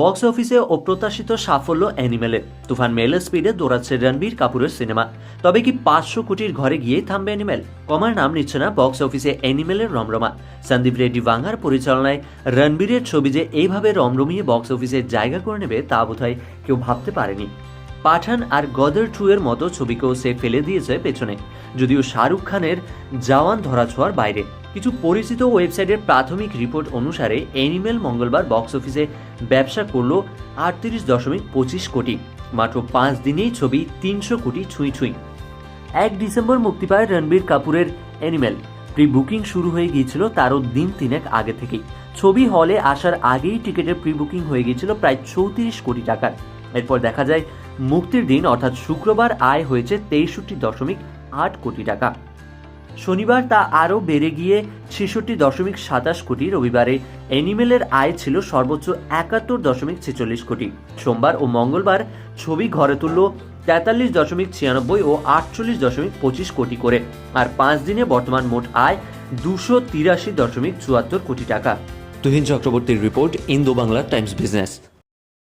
Box অফিসে অপ্রত্যাশিত সাফল্য অ্যানিমেলের তুফান মেলের স্পিডে দৌড়াচ্ছে রণবীর কাপুরের সিনেমা তবে কি পাঁচশো কোটির ঘরে গিয়েই থামবে অ্যানিমেল? কমার নাম নিচ্ছে না বক্স অফিসে অ্যানিমেলের রমরমা। সন্দীপ রেড্ডি ভাঙ্গার পরিচালনায় রণবীরের ছবি যে এইভাবে রমরমিয়ে বক্স অফিসে জায়গা করে নেবে তা বোধহয় কেউ ভাবতে পারেনি। পাঠান আর গদর টু এর মতো ছবিকেও সে ফেলে দিয়েছে পেছনে। যদিও শাহরুখ খানের জওয়ান ধরাছোঁয়ার বাইরে। কিছু পরিচিত ওয়েবসাইটের প্রাথমিক রিপোর্ট অনুসারে অ্যানিমেল মঙ্গলবার বক্স অফিসে ব্যবসা করল আটত্রিশ দশমিক পঁচিশ কোটি। মাত্র পাঁচ দিনেই ছবি তিনশো কোটি ছুঁই ছুঁই। এক ডিসেম্বর মুক্তি পায় রণবীর কাপুরের অ্যানিমেল প্রি বুকিং শুরু হয়ে গিয়েছিল তারও দিন তিনেক আগে থেকেই। ছবি হলে আসার আগেই টিকিটের প্রি বুকিং হয়ে গিয়েছিল প্রায় চৌত্রিশ কোটি টাকার। এরপর দেখা যায় মুক্তির দিন অর্থাৎ শুক্রবার আয় হয়েছে তেষট্টি দশমিক আট কোটি টাকা। শনিবার তা আরও বেড়ে গিয়ে ছেষট্টি দশমিক সাতাশ কোটি রবিবারে। অ্যানিমেলের আয় ছিল সর্বোচ্চ একাত্তর দশমিক ছেচল্লিশ কোটি। সোমবার ও মঙ্গলবার ছবি ঘরে তুলল তেতাল্লিশ দশমিক ছিয়ানব্বই ও আটচল্লিশ দশমিক পঁচিশ কোটি করে। আর পাঁচ দিনে বর্তমান মোট আয় দুশো তিরাশি দশমিক চুয়াত্তর কোটি টাকা। তুহিন চক্রবর্তীর report Indo Bangla Times business.